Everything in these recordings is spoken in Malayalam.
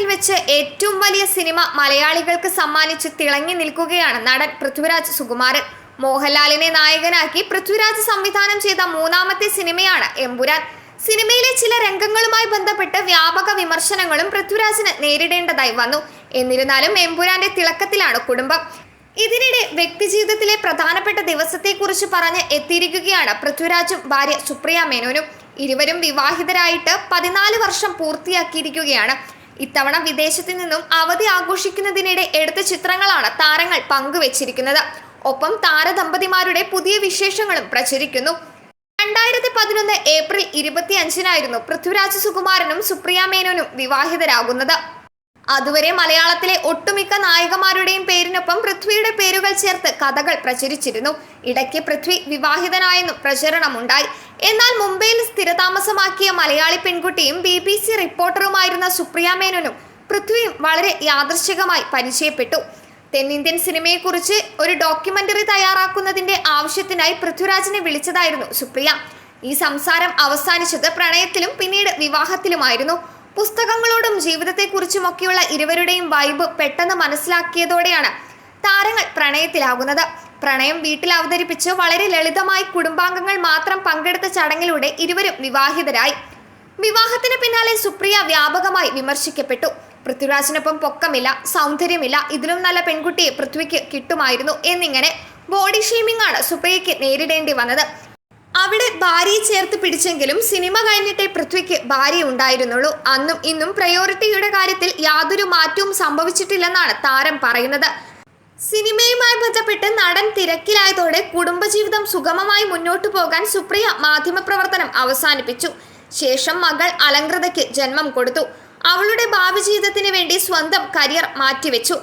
മലയാളത്തിൽ വെച്ച് ഏറ്റവും വലിയ സിനിമ മലയാളികൾക്ക് സമ്മാനിച്ച് തിളങ്ങി നിൽക്കുകയാണ് നടൻ പൃഥ്വിരാജ് സുകുമാരൻ. മോഹൻലാലിനെ നായകനാക്കി പൃഥ്വിരാജ് സംവിധാനം ചെയ്ത മൂന്നാമത്തെ സിനിമയാണ് എമ്പുരാൻ. സിനിമയിലെ ചില രംഗങ്ങളുമായി ബന്ധപ്പെട്ട് വ്യാപക വിമർശനങ്ങളും പൃഥ്വിരാജിന് നേരിടേണ്ടതായി വന്നു. എന്നിരുന്നാലും എമ്പുരാന്റെ തിളക്കത്തിലാണ് കുടുംബം. ഇതിനിടെ വ്യക്തിജീവിതത്തിലെ പ്രധാനപ്പെട്ട ദിവസത്തെക്കുറിച്ച് പറഞ്ഞ് എത്തിയിരിക്കുകയാണ് പൃഥ്വിരാജും ഭാര്യ സുപ്രിയ മേനോനും. ഇരുവരും വിവാഹിതരായിട്ട് പതിനാല് വർഷം പൂർത്തിയാക്കിയിരിക്കുകയാണ്. ഇത്തവണ വിദേശത്തു നിന്നും അവധി ആഘോഷിക്കുന്നതിനിടെ എടുത്ത ചിത്രങ്ങളാണ് താരങ്ങൾ പങ്കുവച്ചിരിക്കുന്നത്. ഒപ്പം താരദമ്പതിമാരുടെ പുതിയ വിശേഷങ്ങളും പ്രചരിക്കുന്നു. രണ്ടായിരത്തി പതിനൊന്ന് ഏപ്രിൽ ഇരുപത്തി അഞ്ചിനായിരുന്നു പൃഥ്വിരാജ് സുകുമാരനും സുപ്രിയ മേനോനും വിവാഹിതരാകുന്നത്. അതുവരെ മലയാളത്തിലെ ഒട്ടുമിക്ക നായകമാരുടെയും പേരിനൊപ്പം പൃഥ്വിയുടെ പേരുകൾ ചേർത്ത് കഥകൾ പ്രചരിച്ചിരുന്നു. ഇടയ്ക്ക് പൃഥ്വി വിവാഹിതനായെന്നും പ്രചരണമുണ്ടായി. എന്നാൽ മുംബൈയിൽ സ്ഥിരതാമസമാക്കിയ മലയാളി പെൺകുട്ടിയും ബി ബി സി റിപ്പോർട്ടറുമായിരുന്ന സുപ്രിയ മേനോനും പൃഥ്വിയും വളരെ യാദൃശ്ചികമായി പരിചയപ്പെട്ടു. തെന്നിന്ത്യൻ സിനിമയെക്കുറിച്ച് ഒരു ഡോക്യുമെന്ററി തയ്യാറാക്കുന്നതിന്റെ ആവശ്യത്തിനായി പൃഥ്വിരാജിനെ വിളിച്ചതായിരുന്നു സുപ്രിയ. ഈ സംസാരം അവസാനിച്ചത് പ്രണയത്തിലും പിന്നീട് വിവാഹത്തിലുമായിരുന്നു. പുസ്തകങ്ങളോടും ജീവിതത്തെക്കുറിച്ചുമൊക്കെയുള്ള ഇരുവരുടെയും വൈബ് പെട്ടെന്ന് മനസ്സിലാക്കിയതോടെയാണ് താരങ്ങൾ പ്രണയത്തിലാകുന്നത്. പ്രണയം വീട്ടിൽ അവതരിപ്പിച്ച് വളരെ ലളിതമായി കുടുംബാംഗങ്ങൾ മാത്രം പങ്കെടുത്ത ചടങ്ങിലൂടെ ഇരുവരും വിവാഹിതരായി. വിവാഹത്തിന് പിന്നാലെ സുപ്രിയ വ്യാപകമായി വിമർശിക്കപ്പെട്ടു. പൃഥ്വിരാജിനൊപ്പം പൊക്കമില്ല സൗന്ദര്യമില്ല ഇതിലും നല്ല പെൺകുട്ടിയെ പൃഥ്വിക്ക് കിട്ടുമായിരുന്നു എന്നിങ്ങനെ ബോഡി ഷെയ്മിംഗ് ആണ് സുപ്രിയയ്ക്ക് നേരിടേണ്ടി വന്നത്. അവിടെ ഭാര്യയെ ചേർത്ത് പിടിച്ചെങ്കിലും സിനിമ കഴിഞ്ഞിട്ടേ പൃഥ്വിക്ക് ഭാര്യ ഉണ്ടായിരുന്നുള്ളൂ. അന്നും ഇന്നും പ്രയോറിറ്റിയുടെ കാര്യത്തിൽ യാതൊരു മാറ്റവും സംഭവിച്ചിട്ടില്ലെന്നാണ് താരം പറയുന്നത്. സിനിമയുമായി ബന്ധപ്പെട്ട് നടൻ തിരക്കിലായതോടെ കുടുംബജീവിതം സുഗമമായി മുന്നോട്ടു പോകാൻ സുപ്രിയ മാധ്യമപ്രവർത്തനം അവസാനിപ്പിച്ചു. ശേഷം മകൾ അലങ്കൃതയ്ക്ക് ജന്മം കൊടുത്തു. അവളുടെ ഭാവി ജീവിതത്തിന് വേണ്ടി സ്വന്തം കരിയർ മാറ്റിവെച്ചു.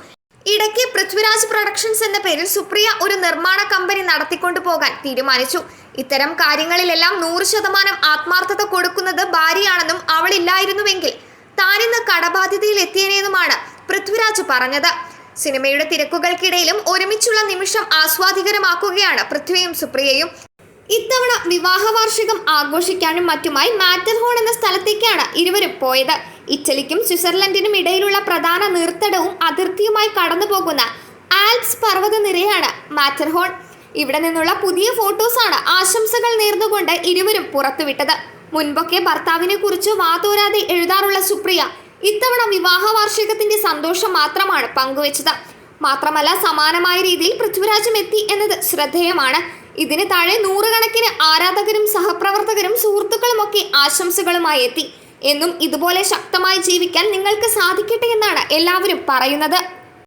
ഇടയ്ക്ക് പൃഥ്വിരാജ് പ്രൊഡക്ഷൻസ് എന്ന പേരിൽ സുപ്രിയ ഒരു നിർമ്മാണ കമ്പനി നടത്തിക്കൊണ്ടു പോകാൻ തീരുമാനിച്ചു. ഇത്തരം കാര്യങ്ങളിലെല്ലാം നൂറ് ശതമാനം ആത്മാർത്ഥത കൊടുക്കുന്നത് ഭാര്യയാണെന്നും അവളില്ലായിരുന്നുവെങ്കിൽ താനിന്ന് കടബാധ്യതയിൽ എത്തിയനെന്നുമാണ് പൃഥ്വിരാജ് പറഞ്ഞത്. സിനിമയുടെ തിരക്കുകൾക്കിടയിലും ഒരുമിച്ചുള്ള നിമിഷം ആസ്വാദികരമാക്കുകയാണ് പൃഥ്വിയും സുപ്രിയയും. ഇത്തവണ വിവാഹ വാർഷികം ആഘോഷിക്കാനും മറ്റുമായി മാറ്റർഹോൺ എന്ന സ്ഥലത്തേക്കാണ് ഇരുവരും പോയത്. ഇറ്റലിക്കും സ്വിറ്റ്സർലൻഡിനും ഇടയിലുള്ള പ്രധാന നീർത്തടവും അതിർത്തിയുമായി കടന്നുപോകുന്ന ആൽപ്സ് പർവത നിരയാണ് മാറ്റർഹോൺ ഇവിടെ നിന്നുള്ള പുതിയ ഫോട്ടോസാണ് ആശംസകൾ നേർന്നുകൊണ്ട് ഇരുവരും പുറത്തുവിട്ടത്. മുൻപൊക്കെ ഭർത്താവിനെ കുറിച്ച് വാതോരാതെ എഴുതാറുള്ള സുപ്രിയ ഇത്തവണ വിവാഹ വാർഷികത്തിന്റെ സന്തോഷം മാത്രമാണ് പങ്കുവച്ചത്. മാത്രമല്ല സമാനമായ രീതിയിൽ പൃഥ്വിരാജും എത്തി എന്നത് ശ്രദ്ധേയമാണ്. ഇതിന് താഴെ നൂറുകണക്കിന് ആരാധകരും സഹപ്രവർത്തകരും സുഹൃത്തുക്കളുമൊക്കെ ആശംസകളുമായി എത്തി. എന്നും ഇതുപോലെ ശക്തമായി ജീവിക്കാൻ നിങ്ങൾക്ക് സാധിക്കട്ടെ എന്നാണ് എല്ലാവരും പറയുന്നത്.